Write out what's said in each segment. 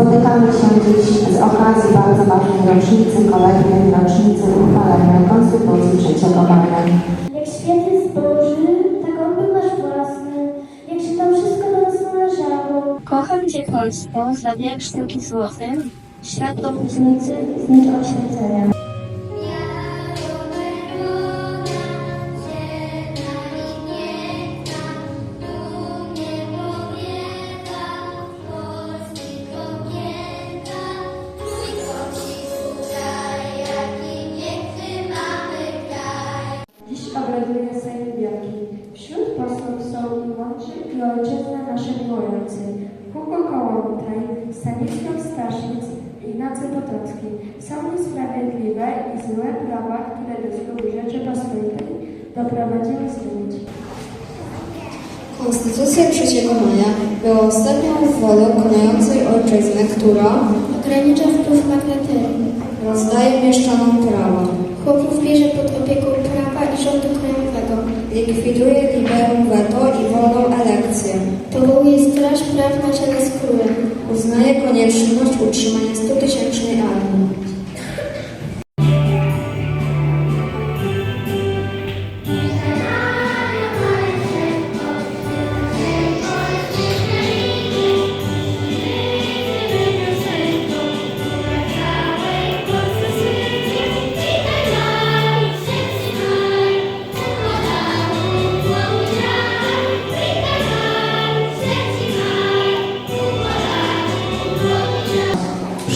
Spotykamy się dziś z okazji bardzo ważnej rocznicy, kolejnej rocznicy uchwalenia Konstytucji 3 maja. Jak świat jest Boży, tak On był nasz własny. Jak się tam wszystko do nas należało. Kocham Cię Polsko, za wiek sztuki złotym, światło Różnicy znicz oświecenia. Obraduje Sejm Wielki. Wśród posłów są i mądrzy i ojczyzna naszej miłujący. Hugo Kołomitaj, Stanisław Staszic, Ignacy Potocki. Są niesprawiedliwe i złe prawa, które do zgód Rzeczypospolitej doprowadziły zdobyć. Konstytucja 3 maja była ostatnią wolą kochającej ojczyznę, która Ogranicza wpływ magnetyzmu. rozdaje mieszczanom prawa, Chłopów bierze pod opieką prawa krajowego. likwiduje liberum veto i wolną elekcję, Powołuje straż praw na czele z królem. uznaje konieczność utrzymania 100-tysięcznej armii.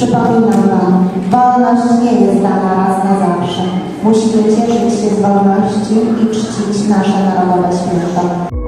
Przypominam Wam, wolność nie jest dana raz na zawsze. Musimy cieszyć się z wolności i czcić nasze narodowe święto.